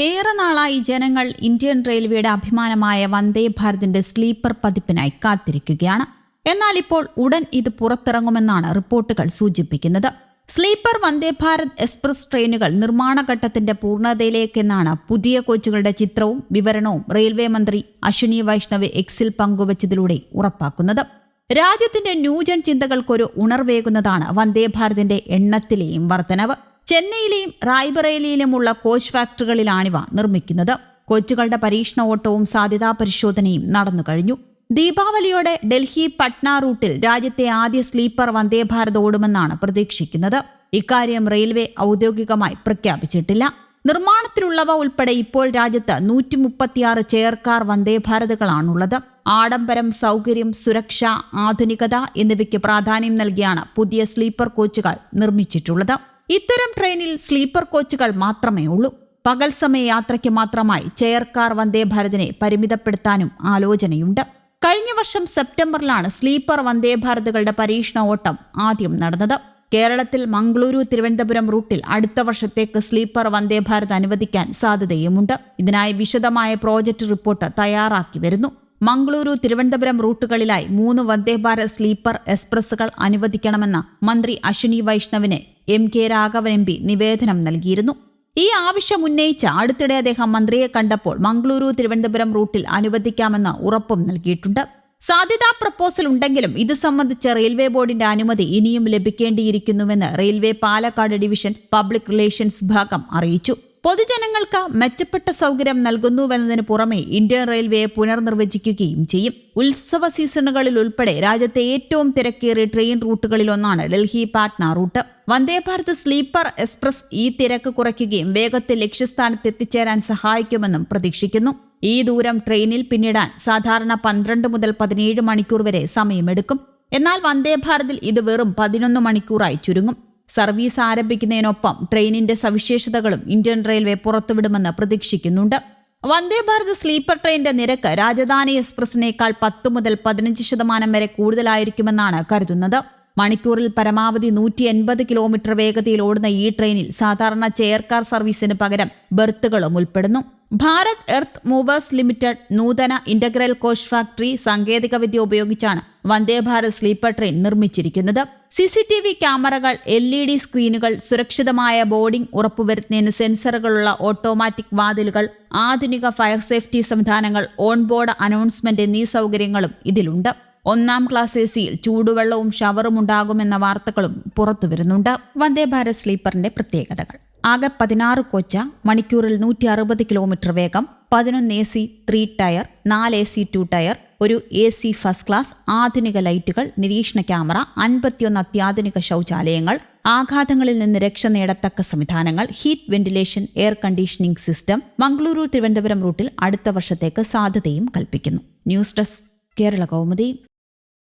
ഏറെ നാളായി ജനങ്ങൾ ഇന്ത്യൻ റെയിൽവേയുടെ അഭിമാനമായ വന്ദേ ഭാരതിന്റെ സ്ലീപ്പർ പതിപ്പിനായി കാത്തിരിക്കുകയാണ്. എന്നാൽ ഇപ്പോൾ ഉടൻ ഇത് പുറത്തിറങ്ങുമെന്നാണ് റിപ്പോർട്ടുകൾ സൂചിപ്പിക്കുന്നത്. സ്ലീപ്പർ വന്ദേ ഭാരത് എക്സ്പ്രസ് ട്രെയിനുകൾ നിർമ്മാണ ഘട്ടത്തിന്റെ പൂർണതയിലേക്കെന്നാണ് പുതിയ കോച്ചുകളുടെ ചിത്രവും വിവരണവും റെയിൽവേ മന്ത്രി അശ്വിനി വൈഷ്ണവ് എക്സിൽ പങ്കുവച്ചതിലൂടെ ഉറപ്പാക്കുന്നത്. രാജ്യത്തിന്റെ ന്യൂജൻ ചിന്തകൾക്കൊരു ഉണർവേകുന്നതാണ് വന്ദേ ഭാരതിന്റെ എണ്ണത്തിലെയും വർധനവ് ചെന്നൈയിലെയും റായ്ബറേലിയിലുമുള്ള കോച്ച് ഫാക്ടറികളിലാണിവ നിർമ്മിക്കുന്നത്. കോച്ചുകളുടെ പരീക്ഷണ ഓട്ടവും സാധ്യതാ പരിശോധനയും നടന്നു കഴിഞ്ഞു. ദീപാവലിയോടെ ഡൽഹി പട്ന റൂട്ടിൽ രാജ്യത്തെ ആദ്യ സ്ലീപ്പർ വന്ദേ ഭാരത് ഓടുമെന്നാണ് പ്രതീക്ഷിക്കുന്നത്. ഇക്കാര്യം റെയിൽവേ ഔദ്യോഗികമായി പ്രഖ്യാപിച്ചിട്ടില്ല. നിർമ്മാണത്തിലുള്ളവ ഉൾപ്പെടെ ഇപ്പോൾ രാജ്യത്ത് നൂറ്റി മുപ്പത്തിയാറ് ചെയർകാർ വന്ദേ ഭാരതുകളാണുള്ളത്. ആഡംബരം സൗകര്യം സുരക്ഷ ആധുനികത എന്നിവയ്ക്ക് പ്രാധാന്യം നൽകിയാണ് പുതിയ സ്ലീപ്പർ കോച്ചുകൾ നിർമ്മിച്ചിട്ടുള്ളത്. ഇത്തരം ട്രെയിനിൽ സ്ലീപ്പർ കോച്ചുകൾ മാത്രമേ ഉള്ളൂ. പകൽ സമയ യാത്രയ്ക്ക് മാത്രമായി ചെയർ കാർ വന്ദേ ഭാരതിനെ പരിമിതപ്പെടുത്താനും ആലോചനയുണ്ട്. കഴിഞ്ഞ വർഷം സെപ്റ്റംബറിലാണ് സ്ലീപ്പർ വന്ദേ ഭാരതുകളുടെ പരീക്ഷണ ഓട്ടം ആദ്യം നടന്നത്. കേരളത്തിൽ മംഗളൂരു തിരുവനന്തപുരം റൂട്ടിൽ അടുത്ത വർഷത്തേക്ക് സ്ലീപ്പർ വന്ദേ ഭാരത് അനുവദിക്കാൻ സാധ്യതയുമുണ്ട്. ഇതിനായി വിശദമായ പ്രോജക്റ്റ് റിപ്പോർട്ട് തയ്യാറാക്കി വരുന്നു. മംഗളൂരു തിരുവനന്തപുരം റൂട്ടുകളിലായി മൂന്ന് വന്ദേ ഭാരത് സ്ലീപ്പർ എക്സ്പ്രസുകൾ അനുവദിക്കണമെന്ന മന്ത്രി Ashwini വൈഷ്ണവിന് M K Raghavan M P നിവേദനം നൽകിയിരുന്നു. ഈ ആവശ്യം ഉന്നയിച്ച് അടുത്തിടെ അദ്ദേഹം മന്ത്രിയെ കണ്ടപ്പോൾ മംഗളൂരു തിരുവനന്തപുരം റൂട്ടിൽ അനുവദിക്കാമെന്ന് ഉറപ്പും നൽകിയിട്ടുണ്ട്. സാധ്യതാ പ്രപ്പോസൽ ഉണ്ടെങ്കിലും ഇത് സംബന്ധിച്ച് റെയിൽവേ ബോർഡിന്റെ അനുമതി ഇനിയും ലഭിക്കേണ്ടിയിരിക്കുന്നുവെന്ന് railway Palakkad division public relations വിഭാഗം അറിയിച്ചു. പൊതുജനങ്ങൾക്ക് മെച്ചപ്പെട്ട സൗകര്യം നൽകുന്നുവെന്നതിന് പുറമെ ഇന്ത്യൻ റെയിൽവേയെ പുനർനിർവചിക്കുകയും ചെയ്യും. ഉത്സവ സീസണുകളിൽ ഉൾപ്പെടെ രാജ്യത്തെ ഏറ്റവും തിരക്കേറിയ ട്രെയിൻ റൂട്ടുകളിൽ ഒന്നാണ് Delhi Patna route. Vande Bharat sleeper express ഈ തിരക്ക് കുറയ്ക്കുകയും വേഗത്തിൽ ലക്ഷ്യസ്ഥാനത്ത് എത്തിച്ചേരാൻ സഹായിക്കുമെന്നും പ്രതീക്ഷിക്കുന്നു. ഈ ദൂരം ട്രെയിനിൽ പിന്നിടാൻ സാധാരണ പന്ത്രണ്ട് മുതൽ പതിനേഴ് മണിക്കൂർ വരെ സമയമെടുക്കും. എന്നാൽ വന്ദേ ഭാരതിൽ ഇത് വെറും പതിനൊന്ന് മണിക്കൂറായി ചുരുങ്ങും. സർവീസ് ആരംഭിക്കുന്നതിനൊപ്പം ട്രെയിനിന്റെ സവിശേഷതകളും ഇന്ത്യൻ റെയിൽവേ പുറത്തുവിടുമെന്ന് പ്രതീക്ഷിക്കുന്നുണ്ട്. വന്ദേ ഭാരത് സ്ലീപ്പർ ട്രെയിനിന്റെ നിരക്ക് രാജധാനി എക്സ്പ്രസിനേക്കാൾ പത്ത് മുതൽ പതിനഞ്ച് ശതമാനം വരെ കൂടുതലായിരിക്കുമെന്നാണ് കരുതുന്നത്. മണിക്കൂറിൽ പരമാവധി നൂറ്റി എൺപത് കിലോമീറ്റർ വേഗതയിൽ ഓടുന്ന ഈ ട്രെയിനിൽ സാധാരണ ചെയർ കാർ സർവീസിന് പകരം ബർത്തുകളും ഉൾപ്പെടുന്നു. ഭാരത് എർത്ത് മൂവേഴ്സ് ലിമിറ്റഡ് നൂതന ഇന്റഗ്രൽ കോച്ച് ഫാക്ടറി സാങ്കേതികവിദ്യ ഉപയോഗിച്ചാണ് വന്ദേ ഭാരത് സ്ലീപ്പർ ട്രെയിൻ നിർമ്മിച്ചിരിക്കുന്നത്. സി സി ടി വി ക്യാമറകൾ എൽ ഇ ഡി സ്ക്രീനുകൾ സുരക്ഷിതമായ ബോർഡിംഗ് ഉറപ്പുവരുത്തുന്നതിന് സെൻസറുകളുള്ള ഓട്ടോമാറ്റിക് വാതിലുകൾ ആധുനിക ഫയർ സേഫ്റ്റി സംവിധാനങ്ങൾ ഓൺബോർഡ് അനൗൺസ്മെന്റ് എന്നീ സൗകര്യങ്ങളും ഇതിലുണ്ട്. ഒന്നാം ക്ലാസ് എ സിയിൽ ചൂടുവെള്ളവും ഷവറും ഉണ്ടാകുമെന്ന വാർത്തകളും പുറത്തുവരുന്നുണ്ട്. വന്ദേ ഭാരത് സ്ലീപ്പറിന്റെ പ്രത്യേകതകൾ. ആകെ പതിനാറ് കോച്ച മണിക്കൂറിൽ നൂറ്റി അറുപത് കിലോമീറ്റർ വേഗം പതിനൊന്ന് എ സി ത്രീ ടയർ നാല് എ സി ടു ടയർ ഒരു എ സി ഫസ്റ്റ് ക്ലാസ് ആധുനിക ലൈറ്റുകൾ നിരീക്ഷണ ക്യാമറ അൻപത്തിയൊന്ന് അത്യാധുനിക ശൗചാലയങ്ങൾ ആഘാതങ്ങളിൽ നിന്ന് രക്ഷ നേടത്തക്ക സംവിധാനങ്ങൾ heat ventilation air conditioning system Mangaluru Thiruvananthapuram റൂട്ടിൽ അടുത്ത വർഷത്തേക്ക് സാധ്യതയും കൽപ്പിക്കുന്നു. News desk Kerala Kaumudi.